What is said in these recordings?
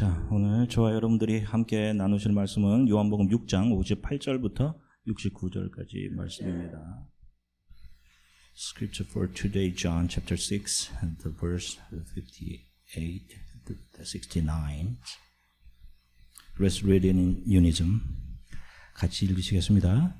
자, 오늘 저와 여러분들이 함께 나누실 말씀은 요한복음 6장 58절부터 69절까지 말씀입니다. Scripture for today, John chapter 6, and the verse 58 to 69. Let's read it in unison. 같이 읽으시겠습니다.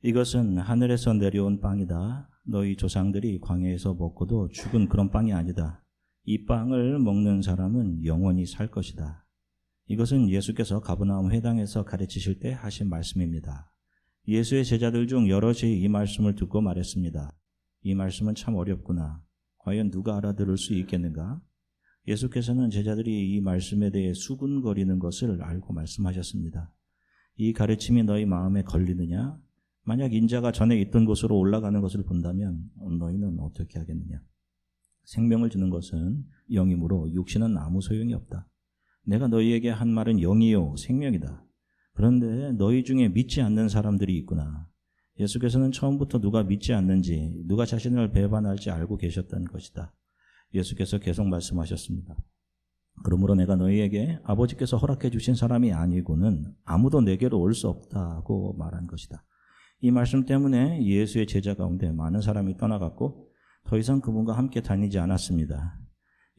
이것은 하늘에서 내려온 빵이다. 너희 조상들이 광야에서 먹고도 죽은 그런 빵이 아니다. 이 빵을 먹는 사람은 영원히 살 것이다. 이것은 예수께서 가브나움 회당에서 가르치실 때 하신 말씀입니다. 예수의 제자들 중 여럿이 이 말씀을 듣고 말했습니다. 이 말씀은 참 어렵구나. 과연 누가 알아들을 수 있겠는가? 예수께서는 제자들이 이 말씀에 대해 수군거리는 것을 알고 말씀하셨습니다. 이 가르침이 너희 마음에 걸리느냐? 만약 인자가 전에 있던 곳으로 올라가는 것을 본다면 너희는 어떻게 하겠느냐? 생명을 주는 것은 영이므로 육신은 아무 소용이 없다. 내가 너희에게 한 말은 영이요 생명이다. 그런데 너희 중에 믿지 않는 사람들이 있구나. 예수께서는 처음부터 누가 믿지 않는지, 누가 자신을 배반할지 알고 계셨다는 것이다. 예수께서 계속 말씀하셨습니다. 그러므로 내가 너희에게 아버지께서 허락해 주신 사람이 아니고는 아무도 내게로 올 수 없다고 말한 것이다. 이 말씀 때문에 예수의 제자 가운데 많은 사람이 떠나갔고 더 이상 그분과 함께 다니지 않았습니다.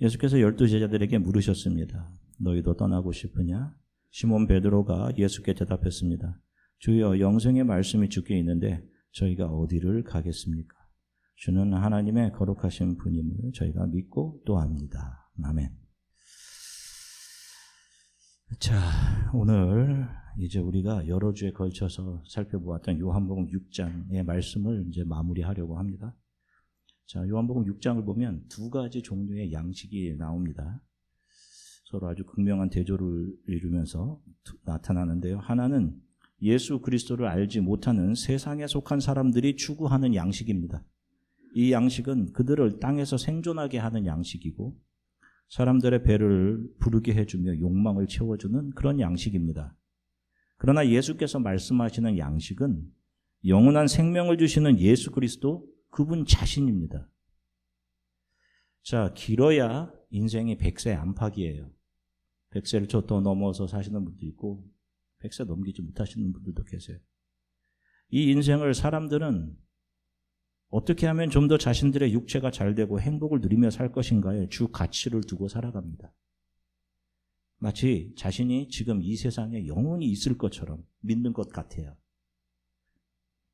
예수께서 열두 제자들에게 물으셨습니다. 너희도 떠나고 싶으냐? 시몬 베드로가 예수께 대답했습니다. 주여 영생의 말씀이 주께 있는데 저희가 어디를 가겠습니까? 주는 하나님의 거룩하신 분임을 저희가 믿고 또 합니다. 아멘. 자, 오늘 이제 우리가 여러 주에 걸쳐서 살펴보았던 요한복음 6장의 말씀을 이제 마무리하려고 합니다. 자, 요한복음 6장을 보면 두 가지 종류의 양식이 나옵니다. 서로 아주 극명한 대조를 이루면서 나타나는데요. 하나는 예수 그리스도를 알지 못하는 세상에 속한 사람들이 추구하는 양식입니다. 이 양식은 그들을 땅에서 생존하게 하는 양식이고 사람들의 배를 부르게 해주며 욕망을 채워주는 그런 양식입니다. 그러나 예수께서 말씀하시는 양식은 영원한 생명을 주시는 예수 그리스도 그분 자신입니다. 자, 길어야 인생이 100세 안팎이에요. 100세를 더 넘어서 사시는 분도 있고 100세 넘기지 못하시는 분들도 계세요. 이 인생을 사람들은 어떻게 하면 좀 더 자신들의 육체가 잘 되고 행복을 누리며 살 것인가에 주 가치를 두고 살아갑니다. 마치 자신이 지금 이 세상에 영원히 있을 것처럼 믿는 것 같아요.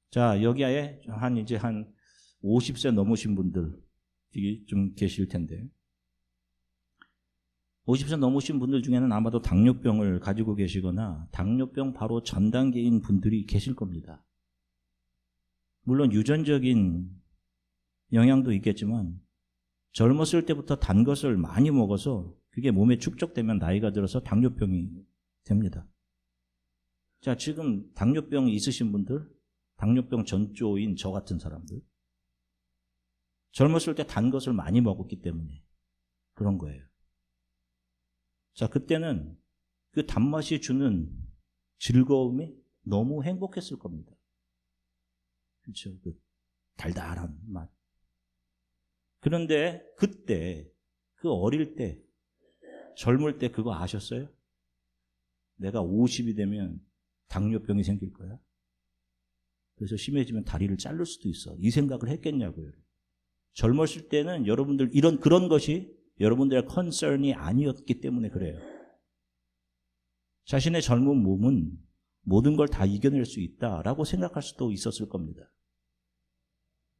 자, 여기에 한 이제 한 50세 넘으신 분들이 좀 계실 텐데 50세 넘으신 분들 중에는 아마도 당뇨병을 가지고 계시거나 당뇨병 바로 전 단계인 분들이 계실 겁니다. 물론 유전적인 영향도 있겠지만 젊었을 때부터 단 것을 많이 먹어서 그게 몸에 축적되면 나이가 들어서 당뇨병이 됩니다. 자, 지금 당뇨병 있으신 분들, 당뇨병 전조인 저 같은 사람들, 젊었을 때 단 것을 많이 먹었기 때문에 그런 거예요. 자, 그때는 그 단맛이 주는 즐거움이 너무 행복했을 겁니다. 그렇죠. 그 달달한 맛. 그런데 그때, 그 어릴 때, 젊을 때 그거 아셨어요? 내가 50이 되면 당뇨병이 생길 거야. 그래서 심해지면 다리를 자를 수도 있어. 이 생각을 했겠냐고요. 젊었을 때는 여러분들 이런 그런 것이 여러분들의 컨설이 아니었기 때문에 그래요. 자신의 젊은 몸은 모든 걸 다 이겨낼 수 있다라고 생각할 수도 있었을 겁니다.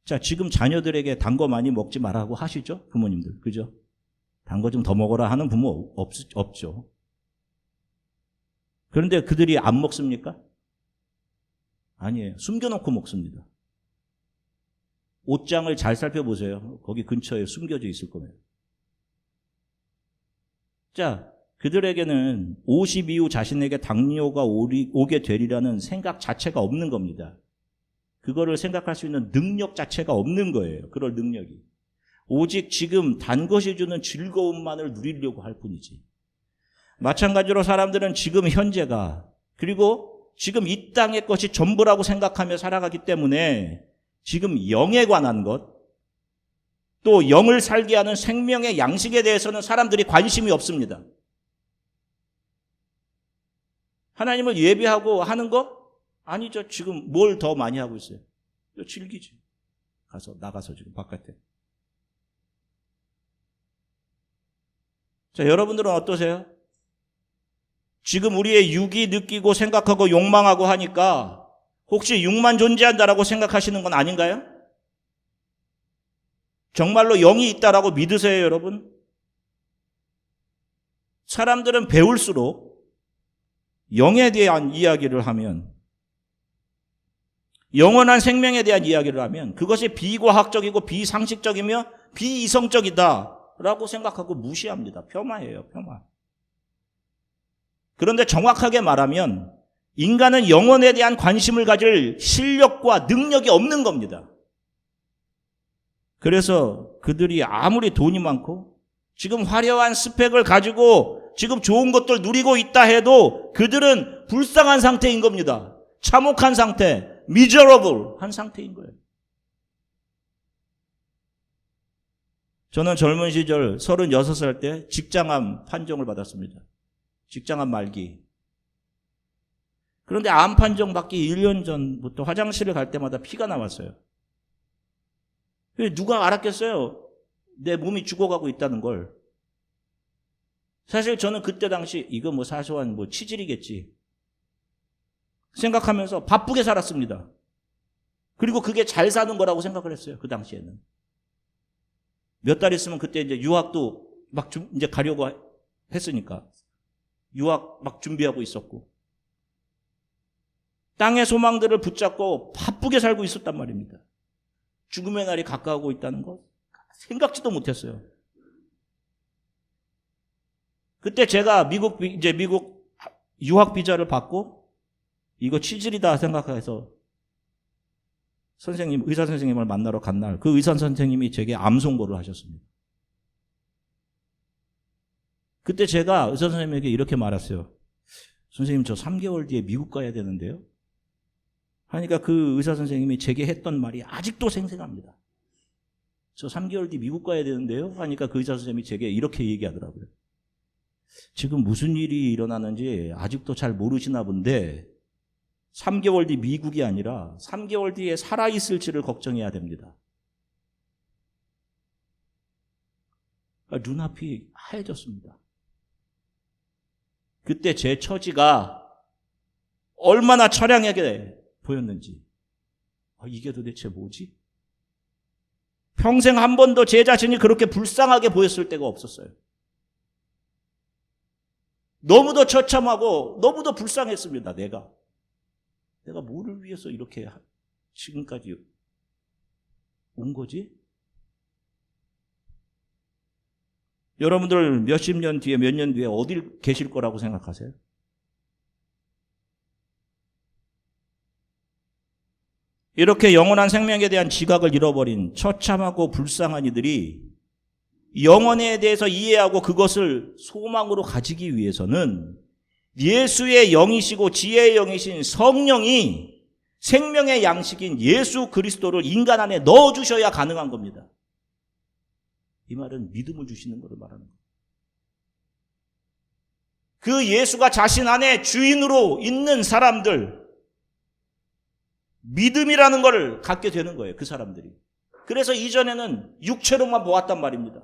자, 지금 자녀들에게 단 거 많이 먹지 말라고 하시죠? 부모님들. 그죠? 단 거 좀 더 먹어라 하는 부모 없, 없죠. 그런데 그들이 안 먹습니까? 아니에요. 숨겨놓고 먹습니다. 옷장을 잘 살펴보세요. 거기 근처에 숨겨져 있을 거예요. 자, 그들에게는 50 이후 자신에게 당뇨가 오게 되리라는 생각 자체가 없는 겁니다. 그거를 생각할 수 있는 능력 자체가 없는 거예요. 그럴 능력이. 오직 지금 단 것이 주는 즐거움만을 누리려고 할 뿐이지. 마찬가지로 사람들은 지금 현재가 그리고 지금 이 땅의 것이 전부라고 생각하며 살아가기 때문에 지금 영에 관한 것, 또 영을 살게 하는 생명의 양식에 대해서는 사람들이 관심이 없습니다. 하나님을 예배하고 하는 거? 아니죠. 지금 뭘 더 많이 하고 있어요? 즐기지. 가서, 나가서 지금 바깥에. 자, 여러분들은 어떠세요? 지금 우리의 육이 느끼고 생각하고 욕망하고 하니까 혹시 육만 존재한다라고 생각하시는 건 아닌가요? 정말로 영이 있다라고 믿으세요, 여러분? 사람들은 배울수록 영에 대한 이야기를 하면 영원한 생명에 대한 이야기를 하면 그것이 비과학적이고 비상식적이며 비이성적이다라고 생각하고 무시합니다. 폄하예요, 폄하. 그런데 정확하게 말하면 인간은 영혼에 대한 관심을 가질 실력과 능력이 없는 겁니다. 그래서 그들이 아무리 돈이 많고 지금 화려한 스펙을 가지고 지금 좋은 것들 누리고 있다 해도 그들은 불쌍한 상태인 겁니다. 참혹한 상태, miserable 한 상태인 거예요. 저는 젊은 시절 36살 때 직장암 판정을 받았습니다. 직장암 말기. 그런데 암 판정 받기 1년 전부터 화장실을 갈 때마다 피가 나왔어요. 누가 알았겠어요? 내 몸이 죽어가고 있다는 걸. 사실 저는 그때 당시 이거 뭐 사소한 뭐 치질이겠지. 생각하면서 바쁘게 살았습니다. 그리고 그게 잘 사는 거라고 생각을 했어요. 그 당시에는. 몇 달 있으면 그때 이제 유학도 막좀 이제 가려고 했으니까. 유학 막 준비하고 있었고. 땅의 소망들을 붙잡고 바쁘게 살고 있었단 말입니다. 죽음의 날이 가까우고 있다는 것 생각지도 못했어요. 그때 제가 미국 비- 이제 미국 유학 비자를 받고 이거 치질이다 생각해서 선생님 의사 선생님을 만나러 간 날 그 의사 선생님이 제게 암 송보를 하셨습니다. 그때 제가 의사 선생님에게 이렇게 말했어요. 선생님 저 3개월 뒤에 미국 가야 되는데요. 하니까 그 의사 선생님이 제게 했던 말이 아직도 생생합니다. 저 3개월 뒤 미국 가야 되는데요. 하니까 그 의사 선생님이 제게 이렇게 얘기하더라고요. 지금 무슨 일이 일어나는지 아직도 잘 모르시나 본데 3개월 뒤 미국이 아니라 3개월 뒤에 살아있을지를 걱정해야 됩니다. 그러니까 눈앞이 하얘졌습니다. 그때 제 처지가 얼마나 처량하게 보였는지. 아, 이게 도대체 뭐지? 평생 한 번도 제 자신이 그렇게 불쌍하게 보였을 때가 없었어요. 너무도 처참하고 너무도 불쌍했습니다, 내가. 내가 뭐를 위해서 이렇게 하- 지금까지 온 거지? 여러분들 몇십 년 뒤에, 몇 년 뒤에 어딜 계실 거라고 생각하세요? 이렇게 영원한 생명에 대한 지각을 잃어버린 처참하고 불쌍한 이들이 영원에 대해서 이해하고 그것을 소망으로 가지기 위해서는 예수의 영이시고 지혜의 영이신 성령이 생명의 양식인 예수 그리스도를 인간 안에 넣어 주셔야 가능한 겁니다. 이 말은 믿음을 주시는 것을 말하는 거예요. 그 예수가 자신 안에 주인으로 있는 사람들, 믿음이라는 걸 갖게 되는 거예요. 그 사람들이. 그래서 이전에는 육체로만 보았단 말입니다.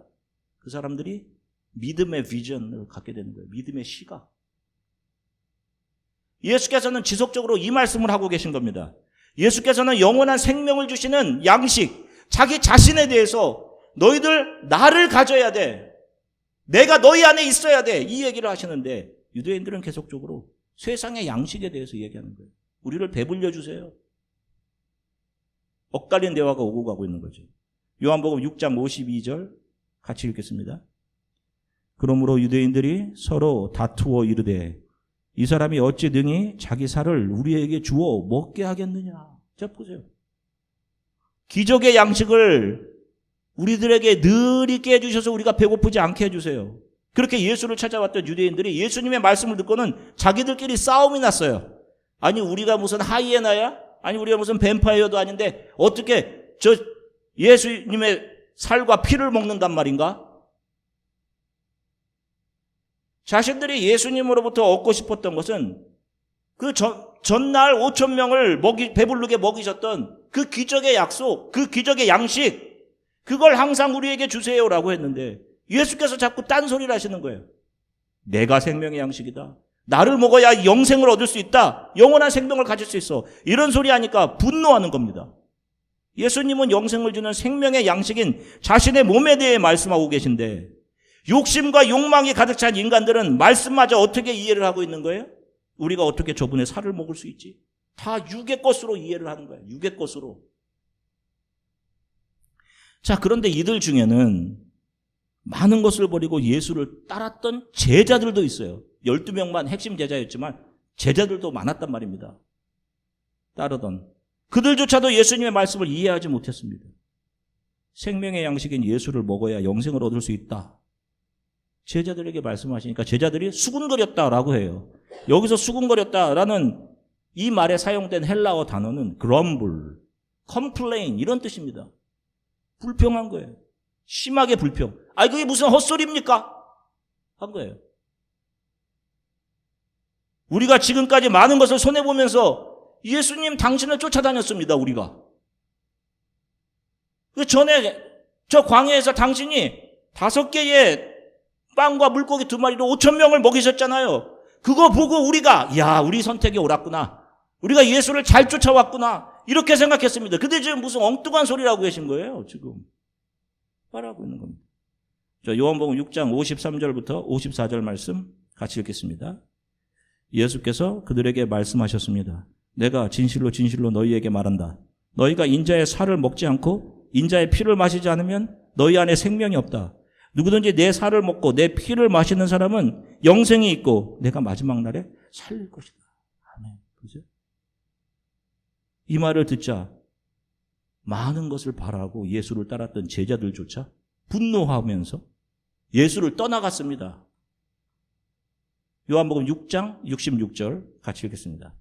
그 사람들이 믿음의 비전을 갖게 되는 거예요. 믿음의 시각. 예수께서는 지속적으로 이 말씀을 하고 계신 겁니다. 예수께서는 영원한 생명을 주시는 양식, 자기 자신에 대해서 너희들 나를 가져야 돼. 내가 너희 안에 있어야 돼. 이 얘기를 하시는데 유대인들은 계속적으로 세상의 양식에 대해서 얘기하는 거예요. 우리를 배불려 주세요. 엇갈린 대화가 오고 가고 있는 거죠. 요한복음 6장 52절 같이 읽겠습니다. 그러므로 유대인들이 서로 다투어 이르되 이 사람이 어찌 능히 자기 살을 우리에게 주어 먹게 하겠느냐. 자 보세요. 기적의 양식을 우리들에게 늘 있게 해주셔서 우리가 배고프지 않게 해주세요. 그렇게 예수를 찾아왔던 유대인들이 예수님의 말씀을 듣고는 자기들끼리 싸움이 났어요. 아니 우리가 무슨 하이에나야? 아니 우리가 무슨 뱀파이어도 아닌데 어떻게 저 예수님의 살과 피를 먹는단 말인가? 자신들이 예수님으로부터 얻고 싶었던 것은 그 전, 전날 5천 명을 먹이, 배부르게 먹이셨던 그 기적의 약속, 그 기적의 양식, 그걸 항상 우리에게 주세요라고 했는데 예수께서 자꾸 딴소리를 하시는 거예요. 내가 생명의 양식이다. 나를 먹어야 영생을 얻을 수 있다. 영원한 생명을 가질 수 있어. 이런 소리 하니까 분노하는 겁니다. 예수님은 영생을 주는 생명의 양식인 자신의 몸에 대해 말씀하고 계신데 욕심과 욕망이 가득 찬 인간들은 말씀마저 어떻게 이해를 하고 있는 거예요? 우리가 어떻게 저분의 살을 먹을 수 있지? 다 육의 것으로 이해를 하는 거예요. 육의 것으로. 자, 그런데 이들 중에는 많은 것을 버리고 예수를 따랐던 제자들도 있어요. 12명만 핵심 제자였지만 제자들도 많았단 말입니다. 따르던. 그들조차도 예수님의 말씀을 이해하지 못했습니다. 생명의 양식인 예수를 먹어야 영생을 얻을 수 있다. 제자들에게 말씀하시니까 제자들이 수군거렸다라고 해요. 여기서 수군거렸다라는 이 말에 사용된 헬라어 단어는 grumble, complain 이런 뜻입니다. 불평한 거예요. 심하게 불평. 아, 그게 무슨 헛소리입니까? 한 거예요. 우리가 지금까지 많은 것을 손해보면서 예수님 당신을 쫓아다녔습니다, 우리가. 그 전에 저 광야에서 당신이 다섯 개의 빵과 물고기 두 마리로 오천 명을 먹이셨잖아요. 그거 보고 우리가, 야, 우리 선택이 옳았구나. 우리가 예수를 잘 쫓아왔구나. 이렇게 생각했습니다. 근데 지금 무슨 엉뚱한 소리라고 계신 거예요, 지금. 말하고 있는 겁니다. 자, 요한복음 6장 53절부터 54절 말씀 같이 읽겠습니다. 예수께서 그들에게 말씀하셨습니다. 내가 진실로 진실로 너희에게 말한다. 너희가 인자의 살을 먹지 않고 인자의 피를 마시지 않으면 너희 안에 생명이 없다. 누구든지 내 살을 먹고 내 피를 마시는 사람은 영생이 있고 내가 마지막 날에 살릴 것이다. 아멘. 그죠? 이 말을 듣자 많은 것을 바라고 예수를 따랐던 제자들조차 분노하면서 예수를 떠나갔습니다. 요한복음 6장 66절 같이 읽겠습니다.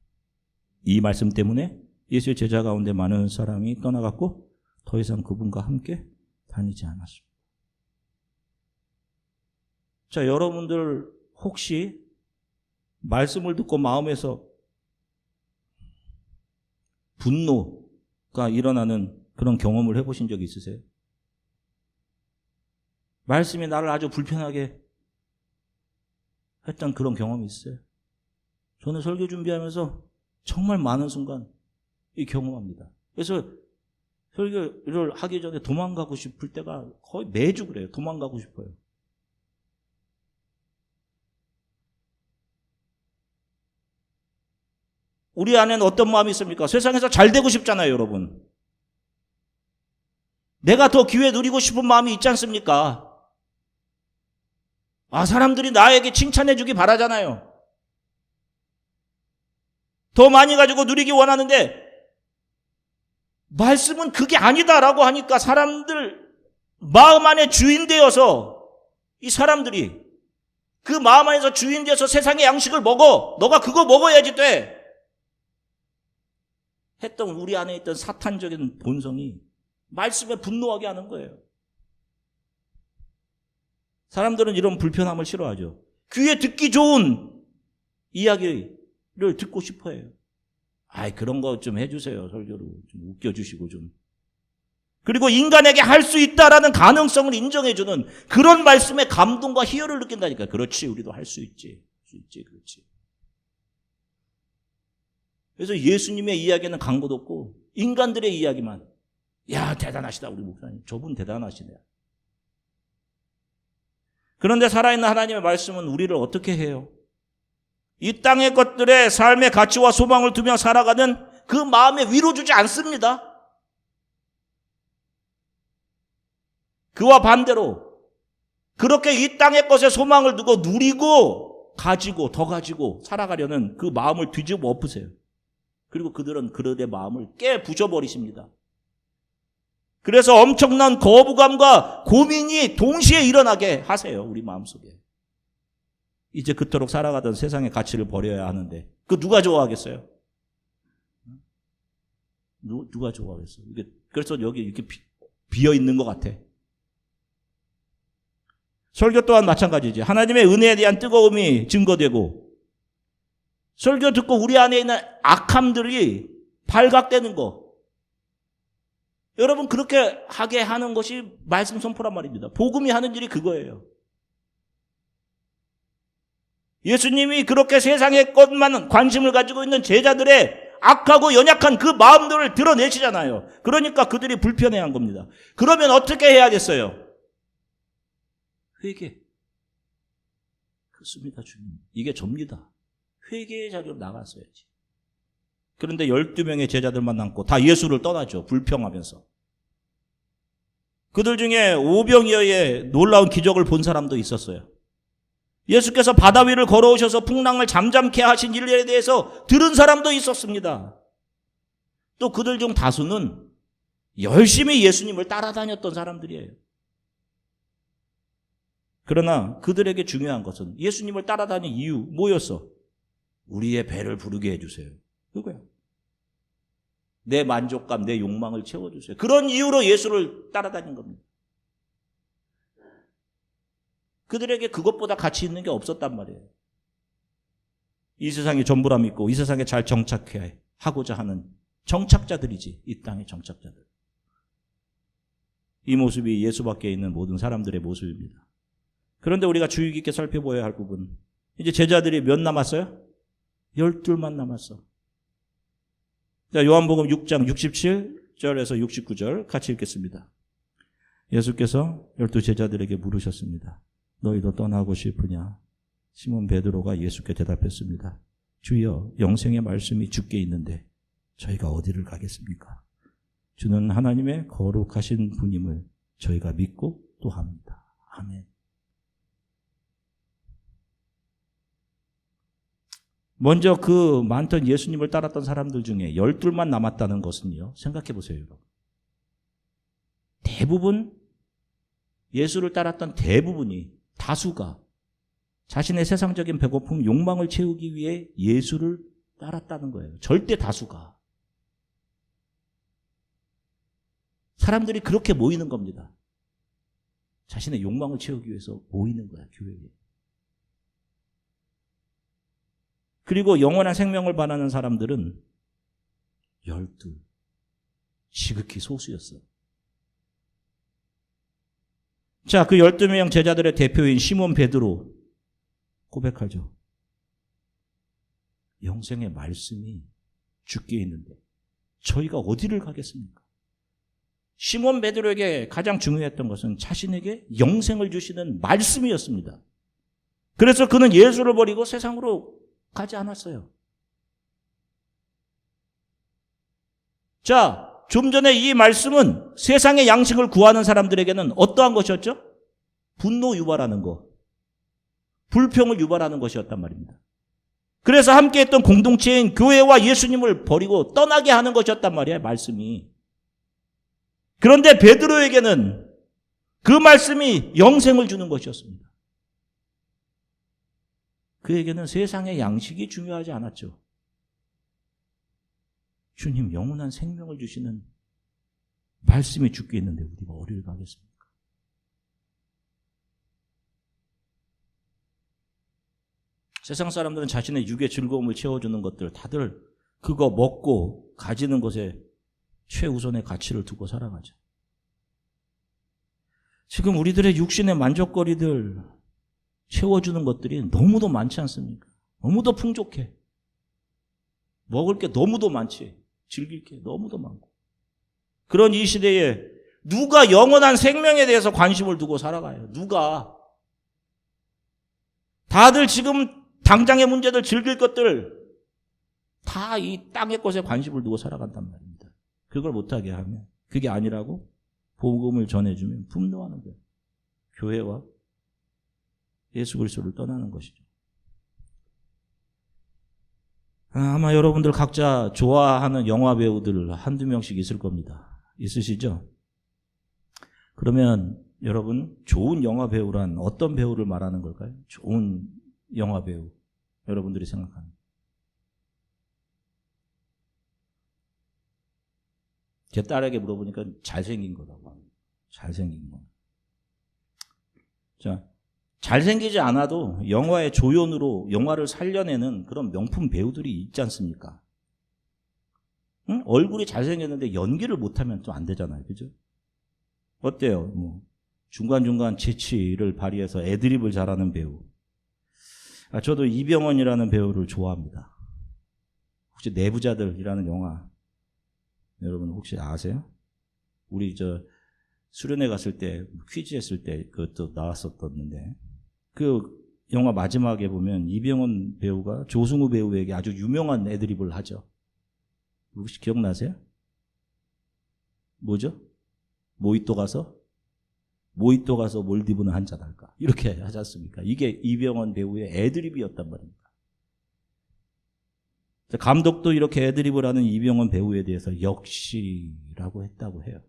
이 말씀 때문에 예수의 제자 가운데 많은 사람이 떠나갔고 더 이상 그분과 함께 다니지 않았습니다. 자, 여러분들 혹시 말씀을 듣고 마음에서 분노 가 일어나는 그런 경험을 해보신 적 있으세요? 말씀이 나를 아주 불편하게 했던 그런 경험이 있어요. 저는 설교 준비하면서 정말 많은 순간 이 경험합니다. 그래서 설교를 하기 전에 도망가고 싶을 때가 거의 매주 그래요. 도망가고 싶어요. 우리 안에는 어떤 마음이 있습니까? 세상에서 잘 되고 싶잖아요, 여러분. 내가 더 기회 누리고 싶은 마음이 있지 않습니까? 아, 사람들이 나에게 칭찬해 주기 바라잖아요. 더 많이 가지고 누리기 원하는데, 말씀은 그게 아니다라고 하니까 사람들 마음 안에 주인 되어서 이 사람들이 그 마음 안에서 주인 되어서 세상의 양식을 먹어. 너가 그거 먹어야지 돼. 했던 우리 안에 있던 사탄적인 본성이 말씀에 분노하게 하는 거예요. 사람들은 이런 불편함을 싫어하죠. 귀에 듣기 좋은 이야기를 듣고 싶어 해요. 아이, 그런 거 좀 해주세요. 설교로. 좀 웃겨주시고 좀. 그리고 인간에게 할 수 있다라는 가능성을 인정해주는 그런 말씀에 감동과 희열을 느낀다니까. 그렇지, 우리도 할 수 있지. 할 수 있지, 그렇지. 그래서 예수님의 이야기는 광고도 없고, 인간들의 이야기만. 야, 대단하시다, 우리 목사님. 저분 대단하시네요. 그런데 살아있는 하나님의 말씀은 우리를 어떻게 해요? 이 땅의 것들의 삶의 가치와 소망을 두며 살아가는 그 마음에 위로 주지 않습니다. 그와 반대로 그렇게 이 땅의 것에 소망을 두고 누리고 가지고 더 가지고 살아가려는 그 마음을 뒤집어 엎으세요. 그리고 그들은 그들의 마음을 깨 부셔버리십니다. 그래서 엄청난 거부감과 고민이 동시에 일어나게 하세요. 우리 마음속에. 이제 그토록 살아가던 세상의 가치를 버려야 하는데 그 누가 좋아하겠어요? 누, 누가 좋아하겠어요? 이게 그래서 여기 이렇게 비어 있는 것 같아. 설교 또한 마찬가지지. 하나님의 은혜에 대한 뜨거움이 증거되고 설교 듣고 우리 안에 있는 악함들이 발각되는 거. 여러분 그렇게 하게 하는 것이 말씀 선포란 말입니다. 복음이 하는 일이 그거예요. 예수님이 그렇게 세상의 것만 관심을 가지고 있는 제자들의 악하고 연약한 그 마음들을 드러내시잖아요. 그러니까 그들이 불편해한 겁니다. 그러면 어떻게 해야겠어요? 회개. 그렇습니다, 주님. 이게 접니다. 회개의 자리로 나갔어야지. 그런데 12명의 제자들만 남고 다 예수를 떠나죠. 불평하면서. 그들 중에 오병이어의 놀라운 기적을 본 사람도 있었어요. 예수께서 바다 위를 걸어오셔서 풍랑을 잠잠케 하신 일에 대해서 들은 사람도 있었습니다. 또 그들 중 다수는 열심히 예수님을 따라다녔던 사람들이에요. 그러나 그들에게 중요한 것은 예수님을 따라다닌 이유 뭐였어? 우리의 배를 부르게 해주세요. 그거야. 내 만족감, 내 욕망을 채워주세요. 그런 이유로 예수를 따라다닌 겁니다. 그들에게 그것보다 가치 있는 게 없었단 말이에요. 이 세상에 전부라 믿고 이 세상에 잘 정착해 하고자 하는 정착자들이지. 이 땅의 정착자들. 이 모습이 예수 밖에 있는 모든 사람들의 모습입니다. 그런데 우리가 주의 깊게 살펴보아야 할 부분. 이제 제자들이 몇 남았어요? 열둘만 남았어. 자, 요한복음 6장 67절에서 69절 같이 읽겠습니다. 예수께서 열두 제자들에게 물으셨습니다. 너희도 떠나고 싶으냐? 시몬 베드로가 예수께 대답했습니다. 주여, 영생의 말씀이 주께 있는데 저희가 어디를 가겠습니까? 주는 하나님의 거룩하신 분임을 저희가 믿고 또 합니다. 아멘. 먼저 그 많던 예수님을 따랐던 사람들 중에 열둘만 남았다는 것은요. 생각해 보세요, 여러분. 대부분 예수를 따랐던 대부분이 다수가 자신의 세상적인 배고픔, 욕망을 채우기 위해 예수를 따랐다는 거예요. 절대 다수가. 사람들이 그렇게 모이는 겁니다. 자신의 욕망을 채우기 위해서 모이는 거야, 교회에. 그리고 영원한 생명을 바라는 사람들은 열두. 지극히 소수였어. 자, 그 12명 제자들의 대표인 시몬 베드로 고백하죠. 영생의 말씀이 죽게 있는데 저희가 어디를 가겠습니까? 시몬 베드로에게 가장 중요했던 것은 자신에게 영생을 주시는 말씀이었습니다. 그래서 그는 예수를 버리고 세상으로 가지 않았어요. 자, 좀 전에 이 말씀은 세상의 양식을 구하는 사람들에게는 어떠한 것이었죠? 분노 유발하는 것, 불평을 유발하는 것이었단 말입니다. 그래서 함께 했던 공동체인 교회와 예수님을 버리고 떠나게 하는 것이었단 말이에요, 말씀이. 그런데 베드로에게는 그 말씀이 영생을 주는 것이었습니다. 그에게는 세상의 양식이 중요하지 않았죠. 주님 영원한 생명을 주시는 말씀이 죽게 있는데 우리가 어디를 가겠습니까? 세상 사람들은 자신의 육의 즐거움을 채워주는 것들 다들 그거 먹고 가지는 것에 최우선의 가치를 두고 살아가죠. 지금 우리들의 육신의 만족거리들 채워주는 것들이 너무도 많지 않습니까? 너무도 풍족해. 먹을 게 너무도 많지. 즐길 게 너무도 많고. 그런 이 시대에 누가 영원한 생명에 대해서 관심을 두고 살아가요? 누가? 다들 지금 당장의 문제들 즐길 것들 다 이 땅의 것에 관심을 두고 살아간단 말입니다. 그걸 못하게 하면 그게 아니라고 복음을 전해주면 분노하는 거예요. 교회와 예수 그리스도를 떠나는 것이죠. 아마 여러분들 각자 좋아하는 영화 배우들 한두 명씩 있을 겁니다. 있으시죠? 그러면 여러분 좋은 영화 배우란 어떤 배우를 말하는 걸까요? 좋은 영화 배우 여러분들이 생각하는 제 딸에게 물어보니까 잘생긴 거라고 합니다. 잘생긴 거. 자, 잘생기지 않아도 영화의 조연으로 영화를 살려내는 그런 명품 배우들이 있지 않습니까? 응? 얼굴이 잘생겼는데 연기를 못하면 또 안 되잖아요. 그죠? 어때요? 뭐 중간중간 재치를 발휘해서 애드립을 잘하는 배우. 아, 저도 이병헌이라는 배우를 좋아합니다. 혹시 내부자들이라는 영화 여러분 혹시 아세요? 우리 저 수련회 갔을 때 퀴즈 했을 때 그것도 나왔었던데 그 영화 마지막에 보면 이병헌 배우가 조승우 배우에게 아주 유명한 애드립을 하죠. 혹시 기억나세요? 뭐죠? 모히또 가서 모히또 가서 몰디브는 한잔 할까 이렇게 하지 않습니까? 이게 이병헌 배우의 애드립이었단 말입니다. 감독도 이렇게 애드립을 하는 이병헌 배우에 대해서 역시라고 했다고 해요.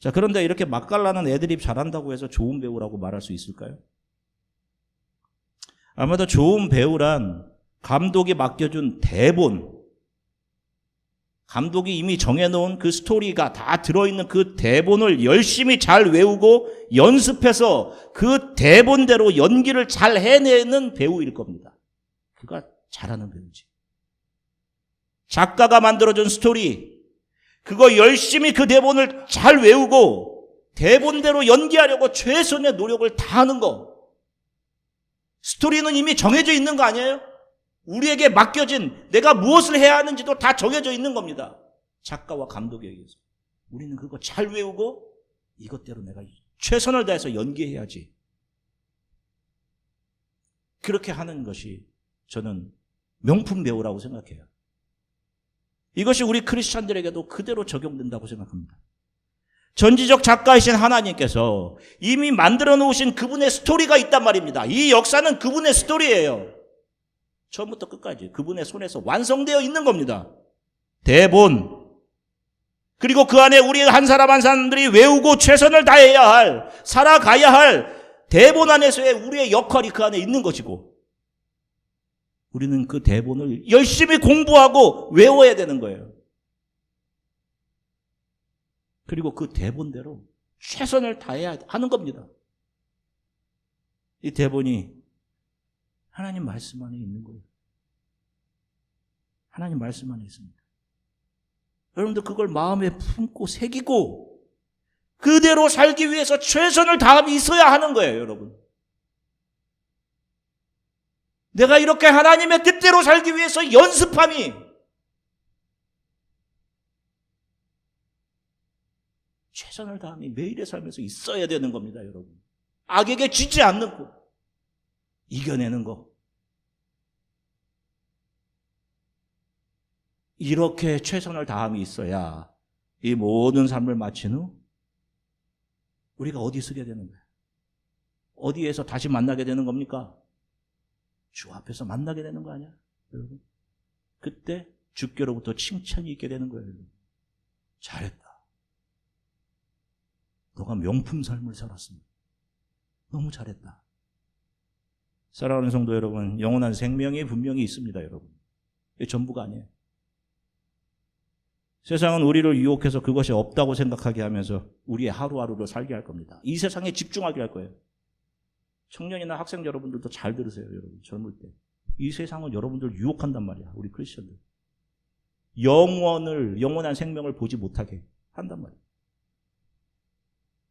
자, 그런데 이렇게 맛깔나는 애드립 잘한다고 해서 좋은 배우라고 말할 수 있을까요? 아마도 좋은 배우란 감독이 맡겨준 대본, 감독이 이미 정해놓은 그 스토리가 다 들어있는 그 대본을 열심히 잘 외우고 연습해서 그 대본대로 연기를 잘 해내는 배우일 겁니다. 그가 잘하는 배우지. 작가가 만들어준 스토리, 그거 열심히 그 대본을 잘 외우고 대본대로 연기하려고 최선의 노력을 다하는 거. 스토리는 이미 정해져 있는 거 아니에요? 우리에게 맡겨진 내가 무엇을 해야 하는지도 다 정해져 있는 겁니다. 작가와 감독에 의해서. 우리는 그거 잘 외우고 이것대로 내가 최선을 다해서 연기해야지. 그렇게 하는 것이 저는 명품 배우라고 생각해요. 이것이 우리 크리스찬들에게도 그대로 적용된다고 생각합니다. 전지적 작가이신 하나님께서 이미 만들어 놓으신 그분의 스토리가 있단 말입니다. 이 역사는 그분의 스토리예요. 처음부터 끝까지 그분의 손에서 완성되어 있는 겁니다. 대본. 그리고 그 안에 우리 한 사람 한 사람들이 외우고 최선을 다해야 할, 살아가야 할 대본 안에서의 우리의 역할이 그 안에 있는 것이고, 우리는 그 대본을 열심히 공부하고 외워야 되는 거예요. 그리고 그 대본대로 최선을 다해야 하는 겁니다. 이 대본이 하나님 말씀 안에 있는 거예요. 하나님 말씀 안에 있습니다. 여러분들 그걸 마음에 품고 새기고 그대로 살기 위해서 최선을 다함이 있어야 하는 거예요, 여러분. 내가 이렇게 하나님의 뜻대로 살기 위해서 연습함이 최선을 다함이 매일의 삶에서 있어야 되는 겁니다, 여러분. 악에게 지지 않는 거, 이겨내는 거. 이렇게 최선을 다함이 있어야 이 모든 삶을 마친 후 우리가 어디 서게 되는 거예요? 어디에서 다시 만나게 되는 겁니까? 주 앞에서 만나게 되는 거 아니야? 여러분. 그때 주께로부터 칭찬이 있게 되는 거예요. 잘했다. 너가 명품 삶을 살았습니다. 너무 잘했다. 사랑하는 성도 여러분, 영원한 생명이 분명히 있습니다, 여러분. 이게 전부가 아니에요. 세상은 우리를 유혹해서 그것이 없다고 생각하게 하면서 우리의 하루하루를 살게 할 겁니다. 이 세상에 집중하게 할 거예요. 청년이나 학생 여러분들도 잘 들으세요, 여러분. 젊을 때. 이 세상은 여러분들 유혹한단 말이야, 우리 크리스천들. 영원을, 영원한 생명을 보지 못하게 한단 말이야.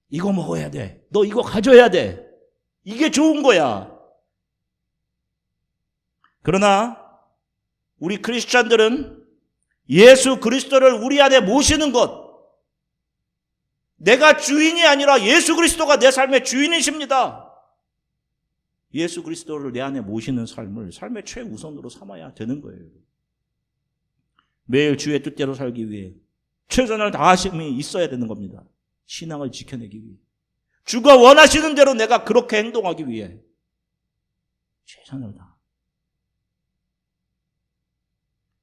이거 먹어야 돼. 너 이거 가져야 돼. 이게 좋은 거야. 그러나 우리 크리스찬들은 예수 그리스도를 우리 안에 모시는 것. 내가 주인이 아니라 예수 그리스도가 내 삶의 주인이십니다. 예수 그리스도를 내 안에 모시는 삶을 삶의 최우선으로 삼아야 되는 거예요. 매일 주의 뜻대로 살기 위해 최선을 다하심이 있어야 되는 겁니다. 신앙을 지켜내기 위해. 주가 원하시는 대로 내가 그렇게 행동하기 위해 최선을 다.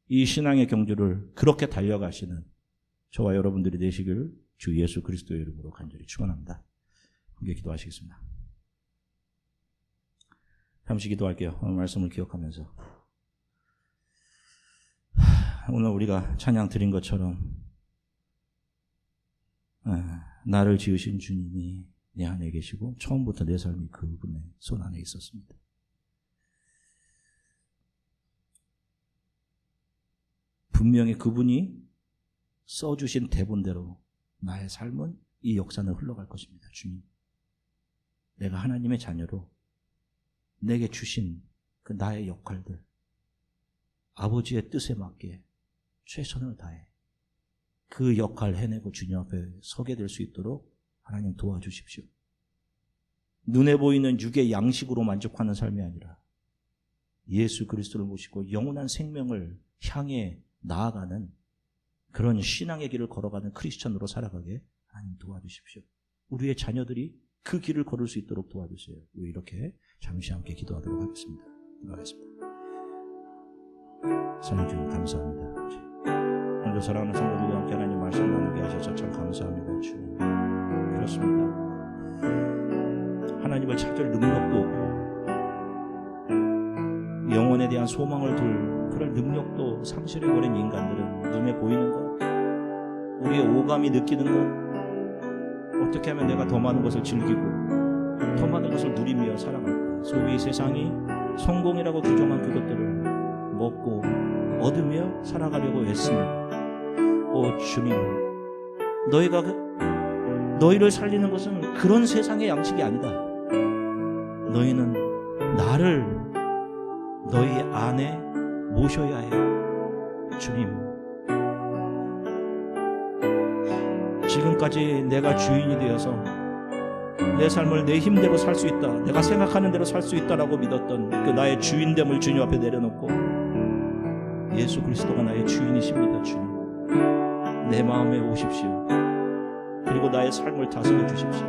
이 신앙의 경주를 그렇게 달려가시는 저와 여러분들이 되시길 주 예수 그리스도의 이름으로 간절히 축원합니다. 함께 기도하시겠습니다. 잠시 기도할게요. 오늘 말씀을 기억하면서 오늘 우리가 찬양 드린 것처럼 나를 지으신 주님이 내 안에 계시고 처음부터 내 삶이 그분의 손 안에 있었습니다. 분명히 그분이 써주신 대본대로 나의 삶은 이 역사는 흘러갈 것입니다. 주님. 내가 하나님의 자녀로 내게 주신 그 나의 역할들, 아버지의 뜻에 맞게 최선을 다해 그 역할 해내고 주님 앞에 서게 될 수 있도록 하나님 도와주십시오. 눈에 보이는 육의 양식으로 만족하는 삶이 아니라 예수 그리스도를 모시고 영원한 생명을 향해 나아가는 그런 신앙의 길을 걸어가는 크리스천으로 살아가게 하나님 도와주십시오. 우리의 자녀들이 그 길을 걸을 수 있도록 도와주세요. 우리 이렇게 잠시 함께 기도하도록 하겠습니다. 기도하겠습니다. 사랑해 주님 감사합니다. 오늘도 사랑하는 성도들과 함께 하나님 말씀 나누게 하셔서 참 감사합니다. 주님. 그렇습니다. 하나님을 찾을 능력도 없고 영혼에 대한 소망을 둘 그런 능력도 상실해버린 인간들은 눈에 보이는 것, 우리의 오감이 느끼는 것, 어떻게 하면 내가 더 많은 것을 즐기고 더 많은 것을 누리며 살아갈까? 소위 세상이 성공이라고 규정한 그것들을 먹고 얻으며 살아가려고 했습니다. 오 주님, 너희가 그- 너희를 살리는 것은 그런 세상의 양식이 아니다. 너희는 나를 너희 안에 모셔야 해. 주님. 지금까지 내가 주인이 되어서 내 삶을 내 힘대로 살 수 있다. 내가 생각하는 대로 살 수 있다라고 믿었던 그 나의 주인됨을 주님 앞에 내려놓고 예수 그리스도가 나의 주인이십니다, 주님. 내 마음에 오십시오. 그리고 나의 삶을 다스려 주십시오.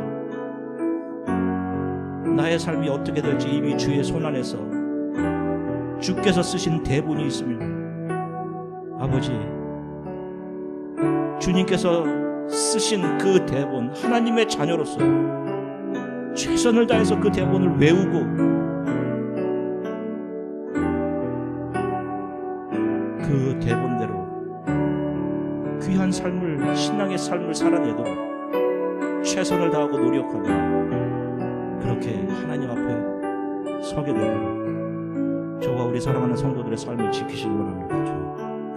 나의 삶이 어떻게 될지 이미 주의 손 안에서 주께서 쓰신 대본이 있습니다. 아버지, 주님께서 쓰신 그 대본, 하나님의 자녀로서 최선을 다해서 그 대본을 외우고 삶을, 신앙의 삶을 살아내도록 최선을 다하고 노력하며 그렇게 하나님 앞에 서게 되도록 저와 우리 사랑하는 성도들의 삶을 지키시기. 주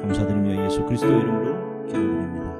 감사드리며 예수 그리스도 이름으로 기도드립니다.